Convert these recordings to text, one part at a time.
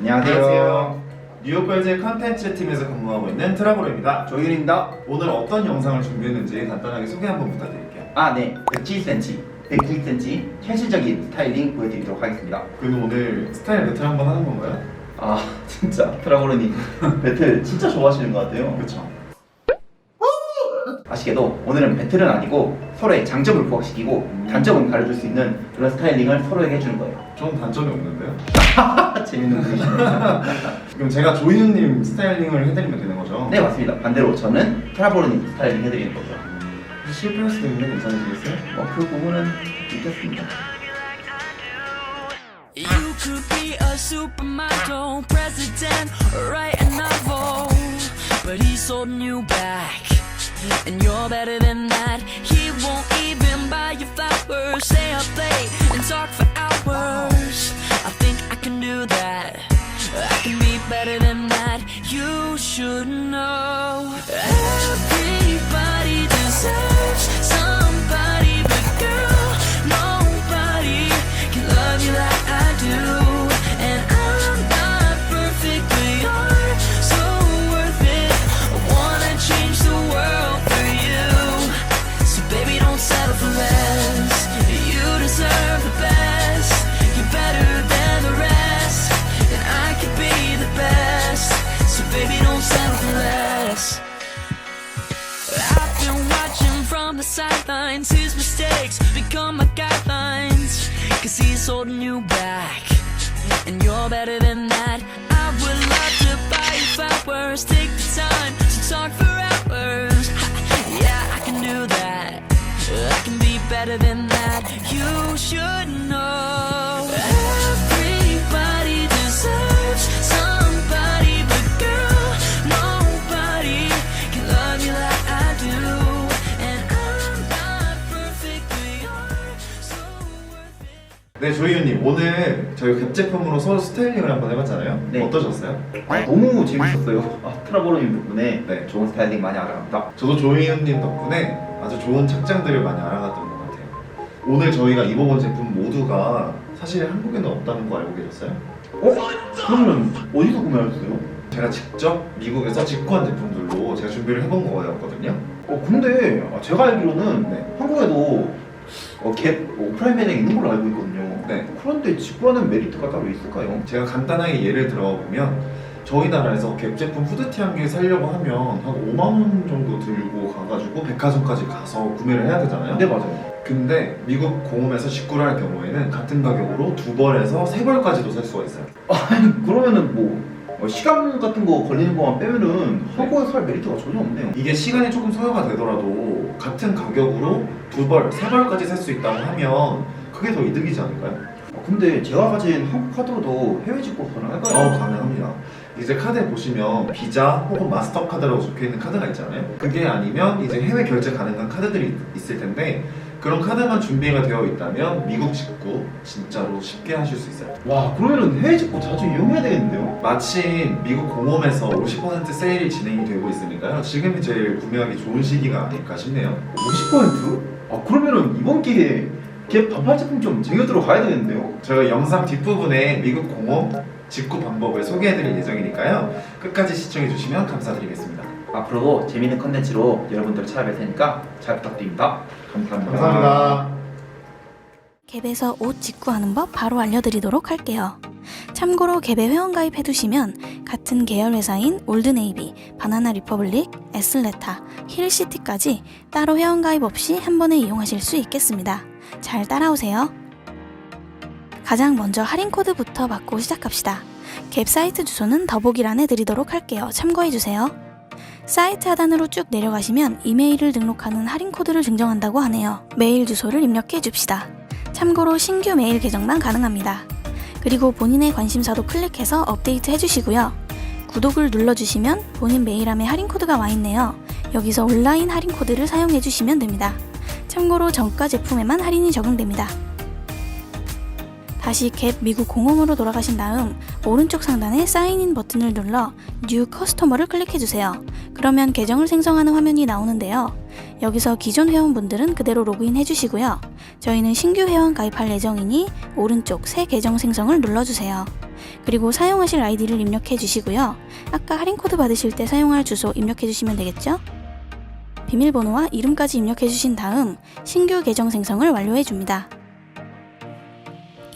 안녕하세요. 뉴욕걸즈의 컨텐츠 팀에서 근무하고 있는 트라브로입니다. 조윤입니다. 오늘 어떤 영상을 준비했는지 간단하게 소개 한번 부탁드릴게요. 아, 네. 170cm, 190cm 현실적인 스타일링 보여드리도록 하겠습니다. 그럼 오늘 스타일 배틀 한번 하는 건가요? 아, 진짜 트라고르님 배틀 진짜 좋아하시는 것 같아요. 그렇죠. 아시게도 오늘은 배틀은 아니고 서로의 장점을 부각시키고 단점을 가려줄 수 있는 그런 스타일링을 서로에게 해주는 거예요. 전 단점이 없는데요. 재밌는 분이시네요. 그럼 제가 조이훈님 스타일링을 해드리면 되는 거죠? 네, 맞습니다. 반대로 저는 트라고르님 스타일링 해드리는 거죠. 혹시 실패할 수도 있는데 괜찮으시겠어요? 뭐그 부분은 있겠습니다. You could be a supermodel, president, or write a novel. But he's holding you back. And you're better than that. He won't even buy you flowers. Stay up late and talk for hours. I think I can do that. I can be better than that. You should know. You're better than that. I would love to buy you flowers. Take the time to talk for hours. Yeah, I can do that. I can be better than that. You should know. 조이훈님 오늘 저희 급 제품으로 서로 스타일링을 한번 해봤잖아요. 네. 어떠셨어요? 아, 너무 재밌었어요. 아, 트라고르님 덕분에 네. 좋은 스타일링 많이 알아갑니다. 저도 조이훈님 덕분에 아주 좋은 착장들을 많이 알아갔던 것 같아요. 오늘 저희가 입어본 제품 모두가 사실 한국에는 없다는 거 알고 계셨어요? 어? 그러면 어디서 구매하셨어요? 제가 직접 미국에서 직구한 제품들로 제가 준비를 해본 거였거든요. 어 근데 아, 제가 알기로는 네. 한국에도 어, 갭 오프라인 매장 있는 걸로 알고 있거든요. 네. 그런데 직구하는 메리트가 따로 있을까요? 제가 간단하게 예를 들어보면 저희 나라에서 갭 제품 후드티 한개 사려고 하면 한 5만 원 정도 들고 가가지고 백화점까지 가서 구매를 해야 되잖아요. 네 맞아요. 근데 미국 공홈에서 직구를 할 경우에는 같은 가격으로 두 벌에서 세 벌까지도 살 수가 있어요. 아니 그러면은 뭐 어, 시간 같은 거 걸리는 거만 빼면은 한국에서 살 메리트가 전혀 없네요. 이게 시간이 조금 소요가 되더라도 같은 가격으로 두 벌, 세 벌까지 살 수 있다고 하면 그게 더 이득이지 않을까요? 어, 근데 제가 가진 한국 카드로도 해외 직구 가능할까요? 어, 가능합니다. 이제 카드에 보시면 비자 혹은 마스터 카드라고 적혀 있는 카드가 있잖아요. 그게 아니면 이제 해외 결제 가능한 카드들이 있을 텐데 그런 카드만 준비가 되어 있다면 미국 직구 진짜로 쉽게 하실 수 있어요. 와 그러면은 해외 직구 자주 이용해야 되겠는데요? 마침 미국 공홈에서 50% 세일이 진행이 되고 있으니까요. 지금이 제일 구매하기 좋은 시기가 아닐까 싶네요. 50%? 아 그러면은 이번 기회에 갭 반팔 제품 좀 쟁여 들어 가야 되겠는데요? 저희가 영상 뒷부분에 미국 공홈 직구 방법을 소개해드릴 예정이니까요. 끝까지 시청해주시면 감사드리겠습니다. 앞으로도 재밌는 컨텐츠로 여러분들을 찾아뵐 테니까 잘 부탁드립니다. 감사합니다. 감사합니다. 갭에서 옷 직구하는 법 바로 알려드리도록 할게요. 참고로 갭에 회원 가입 해두시면 같은 계열 회사인 올드네이비, 바나나 리퍼블릭, 에슬레타, 힐시티까지 따로 회원 가입 없이 한 번에 이용하실 수 있겠습니다. 잘 따라오세요. 가장 먼저 할인 코드부터 받고 시작합시다. 갭 사이트 주소는 더보기란에 드리도록 할게요. 참고해주세요. 사이트 하단으로 쭉 내려가시면 이메일을 등록하는 할인 코드를 증정한다고 하네요. 메일 주소를 입력해 줍시다. 참고로 신규 메일 계정만 가능합니다. 그리고 본인의 관심사도 클릭해서 업데이트 해주시고요. 구독을 눌러주시면 본인 메일함에 할인 코드가 와 있네요. 여기서 온라인 할인 코드를 사용해 주시면 됩니다. 참고로 정가 제품에만 할인이 적용됩니다. 다시 갭 미국 공홈으로 돌아가신 다음 오른쪽 상단에 사인인 버튼을 눌러 뉴 커스터머를 클릭해 주세요. 그러면 계정을 생성하는 화면이 나오는데요. 여기서 기존 회원분들은 그대로 로그인 해주시고요. 저희는 신규 회원 가입할 예정이니 오른쪽 새 계정 생성을 눌러주세요. 그리고 사용하실 아이디를 입력해 주시고요. 아까 할인 코드 받으실 때 사용할 주소 입력해 주시면 되겠죠? 비밀번호와 이름까지 입력해 주신 다음 신규 계정 생성을 완료해 줍니다.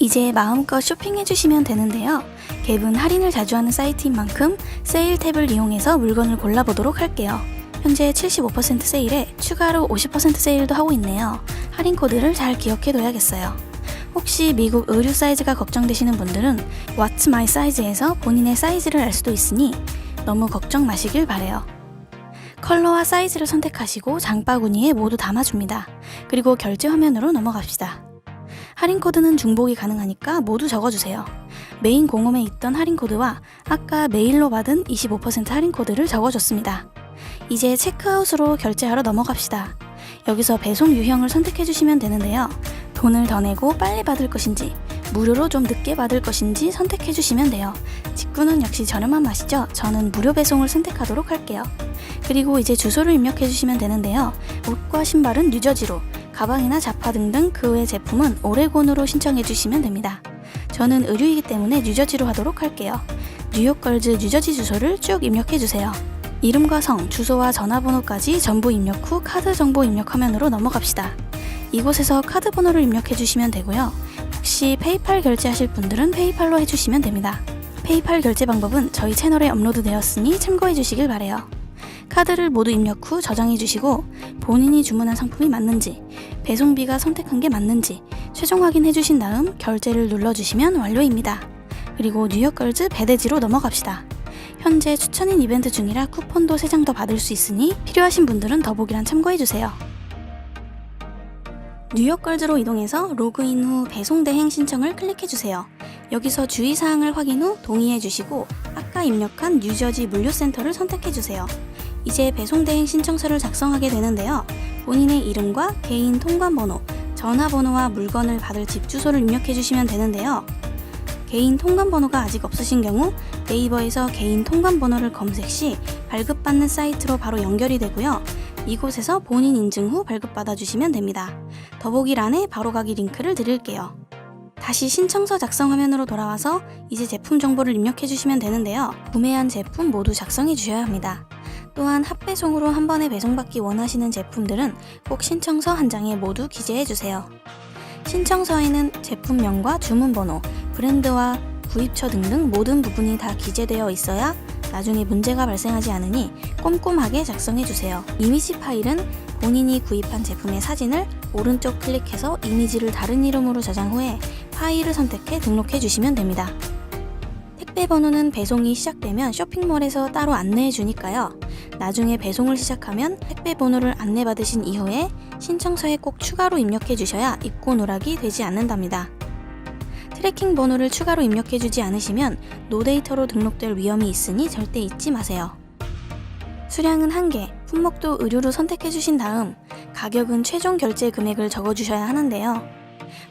이제 마음껏 쇼핑해 주시면 되는데요. 갭은 할인을 자주 하는 사이트인 만큼 세일 탭을 이용해서 물건을 골라보도록 할게요. 현재 75% 세일에 추가로 50% 세일도 하고 있네요. 할인 코드를 잘 기억해 둬야겠어요. 혹시 미국 의류 사이즈가 걱정되시는 분들은 What's My Size에서 본인의 사이즈를 알 수도 있으니 너무 걱정 마시길 바래요. 컬러와 사이즈를 선택하시고 장바구니에 모두 담아줍니다. 그리고 결제 화면으로 넘어갑시다. 할인 코드는 중복이 가능하니까 모두 적어주세요. 메인 공홈에 있던 할인 코드와 아까 메일로 받은 25% 할인 코드를 적어줬습니다. 이제 체크아웃으로 결제하러 넘어갑시다. 여기서 배송 유형을 선택해 주시면 되는데요. 돈을 더 내고 빨리 받을 것인지, 무료로 좀 늦게 받을 것인지 선택해 주시면 돼요. 직구는 역시 저렴한 맛이죠. 저는 무료 배송을 선택하도록 할게요. 그리고 이제 주소를 입력해 주시면 되는데요. 옷과 신발은 뉴저지로, 가방이나 자파 등등 그 외 제품은 오레곤으로 신청해 주시면 됩니다. 저는 의류이기 때문에 뉴저지로 하도록 할게요. 뉴욕 걸즈 뉴저지 주소를 쭉 입력해 주세요. 이름과 성, 주소와 전화번호까지 전부 입력 후 카드 정보 입력 화면으로 넘어갑시다. 이곳에서 카드 번호를 입력해 주시면 되고요. 혹시 페이팔 결제하실 분들은 페이팔로 해주시면 됩니다. 페이팔 결제 방법은 저희 채널에 업로드 되었으니 참고해 주시길 바래요. 카드를 모두 입력 후 저장해 주시고 본인이 주문한 상품이 맞는지, 배송비가 선택한 게 맞는지 최종 확인해 주신 다음 결제를 눌러 주시면 완료입니다. 그리고 뉴욕 걸즈 배대지로 넘어갑시다. 현재 추천인 이벤트 중이라 쿠폰도 3장 더 받을 수 있으니 필요하신 분들은 더보기란 참고해 주세요. 뉴욕 걸즈로 이동해서 로그인 후 배송 대행 신청을 클릭해 주세요. 여기서 주의사항을 확인 후 동의해 주시고 아까 입력한 뉴저지 물류센터를 선택해 주세요. 이제 배송 대행 신청서를 작성하게 되는데요. 본인의 이름과 개인 통관번호, 전화번호와 물건을 받을 집 주소를 입력해 주시면 되는데요. 개인 통관번호가 아직 없으신 경우 네이버에서 개인 통관번호를 검색 시 발급받는 사이트로 바로 연결이 되고요. 이곳에서 본인 인증 후 발급받아 주시면 됩니다. 더보기란에 바로가기 링크를 드릴게요. 다시 신청서 작성 화면으로 돌아와서 이제 제품 정보를 입력해 주시면 되는데요. 구매한 제품 모두 작성해 주셔야 합니다. 또한 합배송으로 한 번에 배송받기 원하시는 제품들은 꼭 신청서 한 장에 모두 기재해 주세요. 신청서에는 제품명과 주문번호, 브랜드와 구입처 등등 모든 부분이 다 기재되어 있어야 나중에 문제가 발생하지 않으니 꼼꼼하게 작성해 주세요. 이미지 파일은 본인이 구입한 제품의 사진을 오른쪽 클릭해서 이미지를 다른 이름으로 저장 후에 파일을 선택해 등록해 주시면 됩니다. 택배 번호는 배송이 시작되면 쇼핑몰에서 따로 안내해 주니까요. 나중에 배송을 시작하면 택배 번호를 안내받으신 이후에 신청서에 꼭 추가로 입력해 주셔야 입고 누락이 되지 않는답니다. 트래킹 번호를 추가로 입력해 주지 않으시면 노데이터로 등록될 위험이 있으니 절대 잊지 마세요. 수량은 1개, 품목도 의류로 선택해 주신 다음 가격은 최종 결제 금액을 적어 주셔야 하는데요.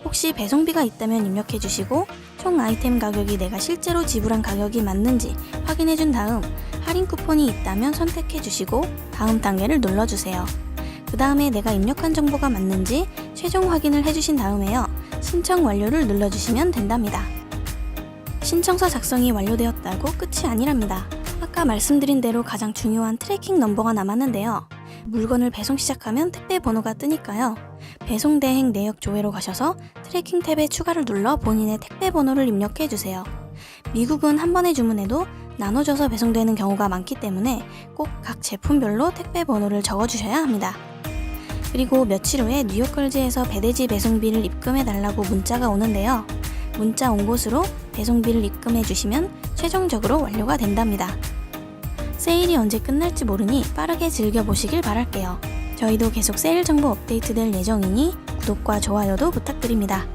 혹시 배송비가 있다면 입력해 주시고 총 아이템 가격이 내가 실제로 지불한 가격이 맞는지 확인해 준 다음 할인 쿠폰이 있다면 선택해 주시고 다음 단계를 눌러 주세요. 그 다음에 내가 입력한 정보가 맞는지 최종 확인을 해주신 다음에요. 신청 완료를 눌러주시면 된답니다. 신청서 작성이 완료되었다고 끝이 아니랍니다. 아까 말씀드린 대로 가장 중요한 트래킹 넘버가 남았는데요. 물건을 배송 시작하면 택배 번호가 뜨니까요. 배송 대행 내역 조회로 가셔서 트래킹 탭에 추가를 눌러 본인의 택배 번호를 입력해 주세요. 미국은 한 번에 주문해도 나눠져서 배송되는 경우가 많기 때문에 꼭 각 제품별로 택배 번호를 적어 주셔야 합니다. 그리고 며칠 후에 뉴욕걸즈에서 배대지 배송비를 입금해 달라고 문자가 오는데요. 문자 온 곳으로 배송비를 입금해 주시면 최종적으로 완료가 된답니다. 세일이 언제 끝날지 모르니 빠르게 즐겨보시길 바랄게요. 저희도 계속 세일 정보 업데이트 될 예정이니 구독과 좋아요도 부탁드립니다.